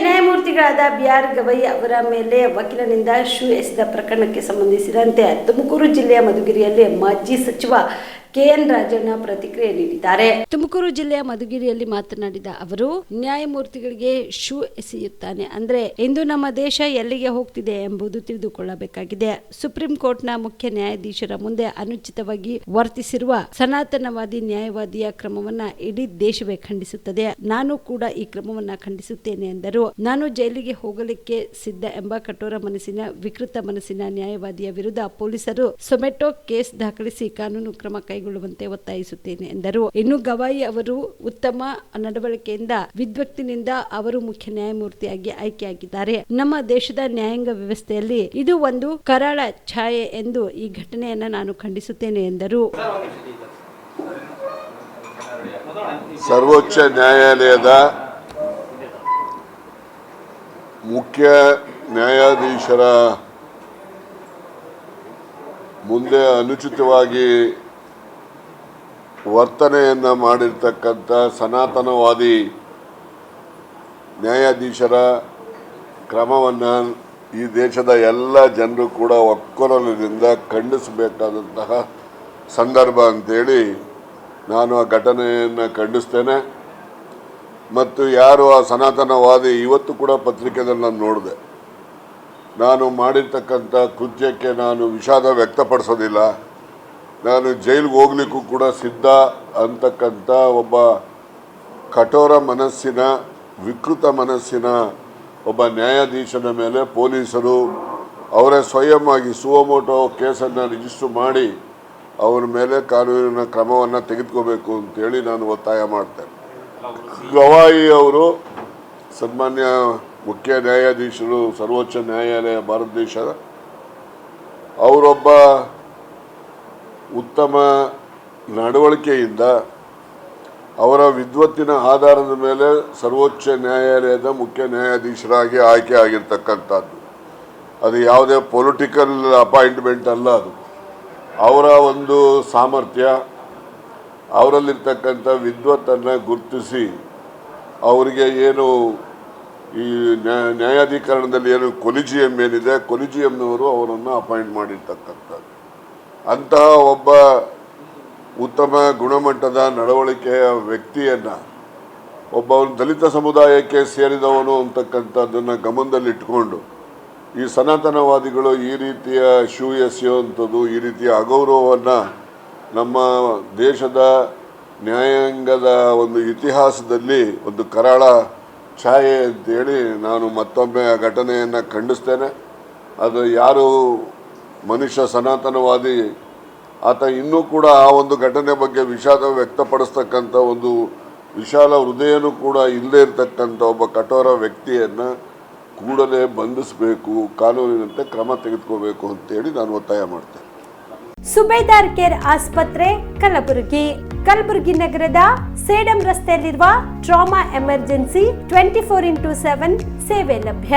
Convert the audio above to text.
ನ್ಯಾಯಮೂರ್ತಿಗಳಾದ B R ಗವೈ ಅವರ ಮೇಲೆ ವಕೀಲನಿಂದ ಶೂ ಎಸೆದ ಪ್ರಕರಣಕ್ಕೆ ಸಂಬಂಧಿಸಿದಂತೆ ತುಮಕೂರು ಜಿಲ್ಲೆಯ ಮಧುಗಿರಿಯಲ್ಲಿ ಮಾಜಿ ಸಚಿವ ಕೆಎನ್ ರಾಜಣ್ಣ ಪ್ರತಿಕ್ರಿಯೆ ನೀಡಿದ್ದಾರೆ. ತುಮಕೂರು ಜಿಲ್ಲೆಯ ಮಧುಗಿರಿಯಲ್ಲಿ ಮಾತನಾಡಿದ ಅವರು, ನ್ಯಾಯಮೂರ್ತಿಗಳಿಗೆ ಶೂ ಎಸೆಯುತ್ತಾನೆ. ಅಂದ್ರೆ ಇಂದು ನಮ್ಮ ದೇಶ ಎಲ್ಲಿಗೆ ಹೋಗ್ತಿದೆ ಎಂಬುದು ತಿಳಿದುಕೊಳ್ಳಬೇಕಾಗಿದೆ. ಸುಪ್ರೀಂ ಕೋರ್ಟ್ನ ಮುಖ್ಯ ನ್ಯಾಯಾಧೀಶರ ಮುಂದೆ ಅನುಚಿತವಾಗಿ ವರ್ತಿಸಿರುವ ಸನಾತನವಾದಿ ನ್ಯಾಯವಾದಿಯ ಕ್ರಮವನ್ನ ಇಡೀ ದೇಶವೇ ಖಂಡಿಸುತ್ತದೆ. ನಾನು ಕೂಡ ಈ ಕ್ರಮವನ್ನ ಖಂಡಿಸುತ್ತೇನೆ ಎಂದರು. ನಾನು ಜೈಲಿಗೆ ಹೋಗಲಿಕ್ಕೆ ಸಿದ್ಧ ಎಂಬ ಕಠೋರ ಮನಸ್ಸಿನ, ವಿಕೃತ ಮನಸ್ಸಿನ ನ್ಯಾಯವಾದಿಯ ವಿರುದ್ಧ ಪೊಲೀಸರು ಸೊಮೆಟೊ ಕೇಸ್ ದಾಖಲಿಸಿ ಕಾನೂನು ಕ್ರಮ ಕೈಗೊಳ್ಳುವಂತೆ ಒತ್ತಾಯಿಸುತ್ತೇನೆ ಎಂದರು. ಇನ್ನು ಗವಾಯಿ ಅವರು ಉತ್ತಮ ನಡವಳಿಕೆಯಿಂದ ವಿದ್ವಕ್ತಿನಿಂದ ಅವರು ಮುಖ್ಯ ನ್ಯಾಯಮೂರ್ತಿಯಾಗಿ ಆಯ್ಕೆಯಾಗಿದ್ದಾರೆ. ನಮ್ಮ ದೇಶದ ನ್ಯಾಯಾಂಗ ವ್ಯವಸ್ಥೆಯಲ್ಲಿ ಇದು ಒಂದು ಕರಾಳ ಛಾಯೆ ಎಂದು ಈ ಘಟನೆಯನ್ನ ನಾನು ಖಂಡಿಸುತ್ತೇನೆ ಎಂದರು. ಸರ್ವೋಚ್ಚ ನ್ಯಾಯಾಲಯದ ಮುಖ್ಯ ನ್ಯಾಯಾಧೀಶರ ಮುಂದೆ ಅನುಚಿತವಾಗಿ ವರ್ತನೆಯನ್ನು ಮಾಡಿರ್ತಕ್ಕಂಥ ಸನಾತನವಾದಿ ನ್ಯಾಯಾಧೀಶರ ಕ್ರಮವನ್ನು ಈ ದೇಶದ ಎಲ್ಲ ಜನರು ಕೂಡ ಒಕ್ಕೊರಲಿನಿಂದ ಖಂಡಿಸಬೇಕಾದಂತಹ ಸಂದರ್ಭ ಅಂತೇಳಿ ನಾನು ಆ ಘಟನೆಯನ್ನು ಖಂಡಿಸ್ತೇನೆ. ಮತ್ತು ಯಾರು ಆ ಸನಾತನವಾದಿ ಇವತ್ತು ಕೂಡ ಪತ್ರಿಕೆದಲ್ಲಿ ನಾನು ನೋಡಿದೆ. ನಾನು ಮಾಡಿರ್ತಕ್ಕಂಥ ಕೃತ್ಯಕ್ಕೆ ನಾನು ವಿಷಾದ ವ್ಯಕ್ತಪಡಿಸೋದಿಲ್ಲ. ನಾನು ಜೈಲಿಗೆ ಹೋಗ್ಲಿಕ್ಕೂ ಕೂಡ ಸಿದ್ಧ ಅಂತಕ್ಕಂಥ ಒಬ್ಬ ಕಠೋರ ಮನಸ್ಸಿನ, ವಿಕೃತ ಮನಸ್ಸಿನ ಒಬ್ಬ ನ್ಯಾಯಾಧೀಶನ ಮೇಲೆ ಪೊಲೀಸರು ಅವರೇ ಸ್ವಯಂ ಆಗಿ ಸುವಮೋಟೋ ಕೇಸನ್ನು ರಿಜಿಸ್ಟರ್ ಮಾಡಿ ಅವರ ಮೇಲೆ ಕಾನೂನಿನ ಕ್ರಮವನ್ನು ತೆಗೆದುಕೋಬೇಕು ಅಂತೇಳಿ ನಾನು ಒತ್ತಾಯ ಮಾಡ್ತೇನೆ. ಗವಾಯಿ ಅವರು ಸನ್ಮಾನ್ಯ ಮುಖ್ಯ ನ್ಯಾಯಾಧೀಶರು, ಸರ್ವೋಚ್ಚ ನ್ಯಾಯಾಲಯ, ಭಾರತ ದೇಶದ ಅವರೊಬ್ಬ ಉತ್ತಮ ನಡವಳಿಕೆಯಿಂದ ಅವರ ವಿದ್ವತ್ತಿನ ಆಧಾರದ ಮೇಲೆ ಸರ್ವೋಚ್ಚ ನ್ಯಾಯಾಲಯದ ಮುಖ್ಯ ನ್ಯಾಯಾಧೀಶರಾಗಿ ಆಯ್ಕೆ ಆಗಿರ್ತಕ್ಕಂಥದ್ದು. ಅದು ಯಾವುದೇ ಪೊಲಿಟಿಕಲ್ ಅಪಾಯಿಂಟ್ಮೆಂಟ್ ಅಲ್ಲ ಅದು. ಅವರ ಒಂದು ಸಾಮರ್ಥ್ಯ, ಅವರಲ್ಲಿರ್ತಕ್ಕಂಥ ವಿದ್ವತ್ತನ್ನು ಗುರುತಿಸಿ ಅವರಿಗೆ ಏನು ಈ ನ್ಯಾಯ ನ್ಯಾಯಾಧೀಕರಣದಲ್ಲಿ ಏನು ಕೊಲಿಜಿಯಂ ಏನಿದೆ, ಕೊಲಿಜಿಯಂನವರು ಅವರನ್ನು ಅಪಾಯಿಂಟ್ ಮಾಡಿರ್ತಕ್ಕಂಥದ್ದು. ಅಂತಹ ಒಬ್ಬ ಉತ್ತಮ ಗುಣಮಟ್ಟದ ನಡವಳಿಕೆಯ ವ್ಯಕ್ತಿಯನ್ನು ಒಬ್ಬ ದಲಿತ ಸಮುದಾಯಕ್ಕೆ ಸೇರಿದವನು ಅಂತಕ್ಕಂಥದ್ದನ್ನು ಗಮನದಲ್ಲಿಟ್ಟುಕೊಂಡು ಈ ಸನಾತನವಾದಿಗಳು ಈ ರೀತಿಯ ಶೂ ಈ ರೀತಿಯ ಅಗೌರವವನ್ನು ನಮ್ಮ ದೇಶದ ನ್ಯಾಯಾಂಗದ ಒಂದು ಇತಿಹಾಸದಲ್ಲಿ ಒಂದು ಕರಾಳ ಛಾಯೆ ಅಂತೇಳಿ ನಾನು ಮತ್ತೊಮ್ಮೆ ಆ ಘಟನೆಯನ್ನು ಖಂಡಿಸ್ತೇನೆ. ಅದು ಯಾರು ಮನುಷ್ಯ ಸನಾತನವಾದಿ, ಆತ ಇನ್ನೂ ಕೂಡ ಆ ಒಂದು ಘಟನೆ ಬಗ್ಗೆ ವಿಷಾದ ವ್ಯಕ್ತಪಡಿಸ್ತಕ್ಕಂಥ ಒಂದು ವಿಶಾಲ ಹೃದಯನೂ ಕೂಡ ಇಲ್ಲದೇ ಇರತಕ್ಕಂಥ ಒಬ್ಬ ಕಠೋರ ವ್ಯಕ್ತಿಯನ್ನು ಕೂಡಲೇ ಬಂಧಿಸಬೇಕು, ಕಾನೂನಿನಂತೆ ಕ್ರಮ ತೆಗೆದುಕೋಬೇಕು ಅಂತೇಳಿ ನಾನು ಒತ್ತಾಯ ಮಾಡ್ತೇನೆ. ಸುಬೇದಾರ್ ಕೇರ್ ಆಸ್ಪತ್ರೆ, ಕಲಬುರಗಿ. ಕಲಬುರಗಿ ನಗರದ ಸೇಡಂ ರಸ್ತೆಯಲ್ಲಿರುವ trauma emergency twenty four into seven ಸೇವೆ ಲಭ್ಯ.